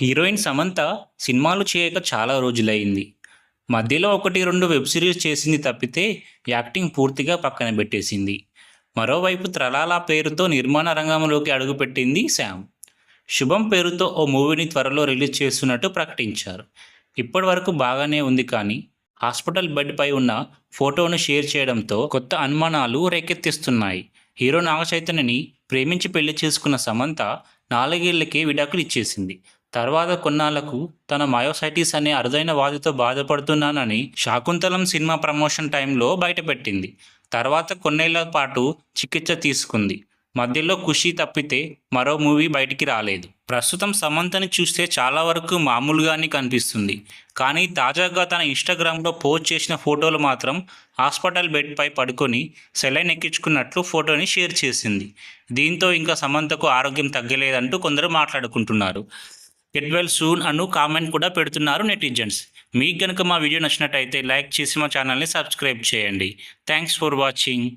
Heroine Samantha సినిమాలు చేయక చాలా రోజులైంది. మధ్యలో ఒకటి రెండు వెబ్ సిరీస్ చేసింది తప్పితే యాక్టింగ్ పూర్తిగా పక్కన పెట్టేసింది. మరోవైపు త్రలాలా పేరుతో నిర్మాణ రంగంలోకి అడుగుపెట్టింది శామ్ శుభం పేరుతో ఓ మూవీని త్వరలో రిలీజ్ చేస్తున్నట్టు ప్రకటించారు. ఇప్పటి వరకు బాగానే ఉంది కానీ హాస్పిటల్ బెడ్పై ఉన్న ఫోటోను షేర్ చేయడంతో కొత్త అనుమానాలు రేకెత్తిస్తున్నాయి. హీరో నాగచైతన్యని ప్రేమించి పెళ్ళి చేసుకున్న సమంత నాలుగేళ్ళకే విడాకులు ఇచ్చేసింది. తర్వాత కొన్నాళ్ళకు తన మయోసైటిస్ అనే అరుదైన వ్యాధితో బాధపడుతున్నానని శాకుంతలం సినిమా ప్రమోషన్ టైంలో బయటపెట్టింది. తర్వాత కొన్నేళ్ళ పాటు చికిత్స తీసుకుంది. మధ్యలో ఖుషి తప్పితే మరో మూవీ బయటికి రాలేదు. ప్రస్తుతం సమంతని చూస్తే చాలా వరకు మామూలుగానే కనిపిస్తుంది. కానీ తాజాగా తన ఇన్స్టాగ్రామ్లో పోస్ట్ చేసిన ఫోటోలు మాత్రం హాస్పిటల్ బెడ్పై పడుకొని సెలైన్ ఎక్కించుకున్నట్లు ఫోటోని షేర్ చేసింది. దీంతో ఇంకా సమంతకు ఆరోగ్యం తగ్గలేదంటూ కొందరు మాట్లాడుకుంటున్నారు. గెట్ వెల్ సూన్ అను కామెంట్ కూడా పెడుతున్నారు నెటిజన్స్. మీకు కనుక మా వీడియో నచ్చినట్టయితే లైక్ చేసి మా ఛానల్ని సబ్స్క్రైబ్ చేయండి. Thanks for watching.